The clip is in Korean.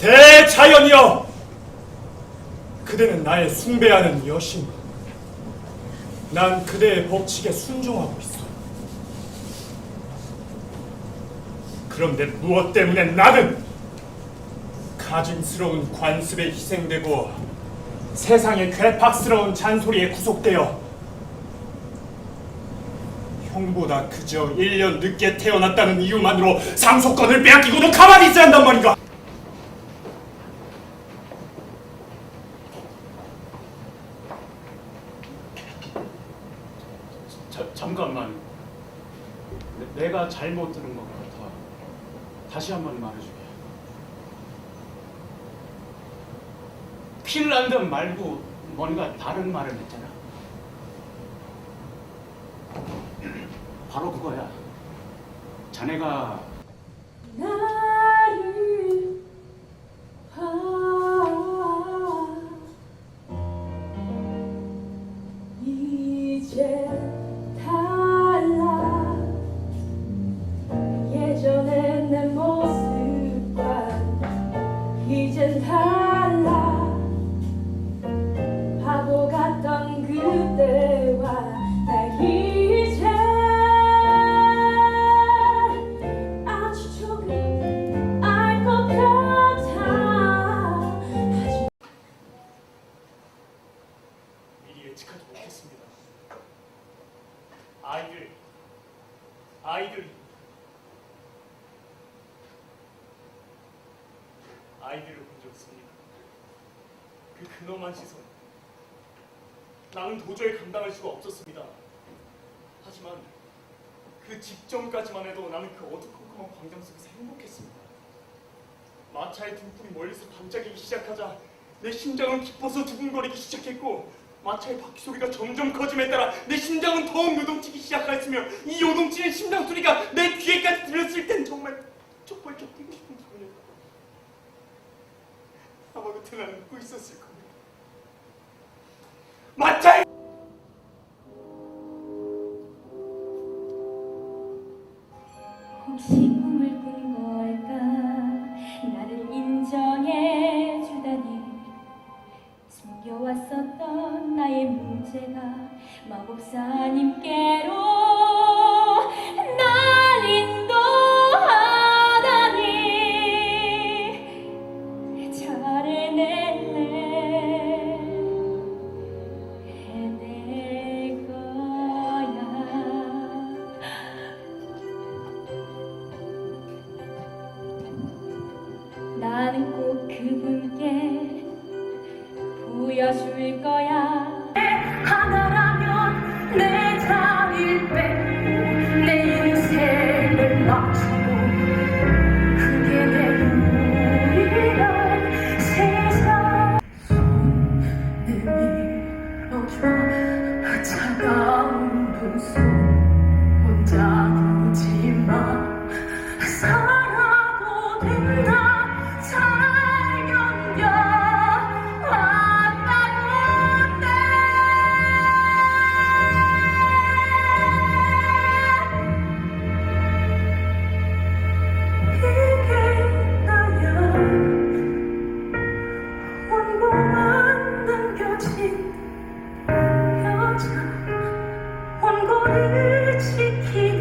나의 자연이여! 그대는 나의 숭배하는 여신. 난 그대의 법칙에 순종하고 있어. 그런데 무엇 때문에 나는 가증스러운 관습에 희생되고 세상의 괴팍스러운 잔소리에 구속되어 형보다 그저 1년 늦게 태어났다는 이유만으로 상속권을 빼앗기고도 가만히 있어야 한단 말인가? 자, 잠깐만. 내, 내가 잘못 들은 것 같아. 다시 한 번 말해주게. 핀란드 말고 뭔가 다른 말을 했잖아. 바로 그거야. 자네가 미리 예측하지 못했습니다. 아이들, 아이들, 아이들을 본 적 없습니다. 그 근엄한 시선, 나는 도저히 감당할 수가 없었습니다. 하지만 그 직전까지만 해도 나는 그 어두컴컴한 광장 속에서 행복했습니다. 마차의 등불이 멀리서 반짝이기 시작하자 내 심장은 기뻐서 두근거리기 시작했고 마차의 바퀴 소리가 점점 커짐에 따라 내 심장은 더욱 요동치기 시작하였으며 이 요동치는 심장 소리가 내 귀에까지 들렸을 땐 정말 쩍벌쩍 뛰고 싶은 기분이었다. 아마 그때 나는 웃고 있었을 겁니다. 마차의 혹시 꿈을 꾼 걸까? 나를 인정해 주다니. 숨겨왔었던 나의 문제가 마법사님께로 나는 꼭 그분께 보여줄 거야. 하나라면 내 자리를 빼고 내 인생을 맞추고 그게 내 우리란 세상 내밀어줘 차가운 두손 to keep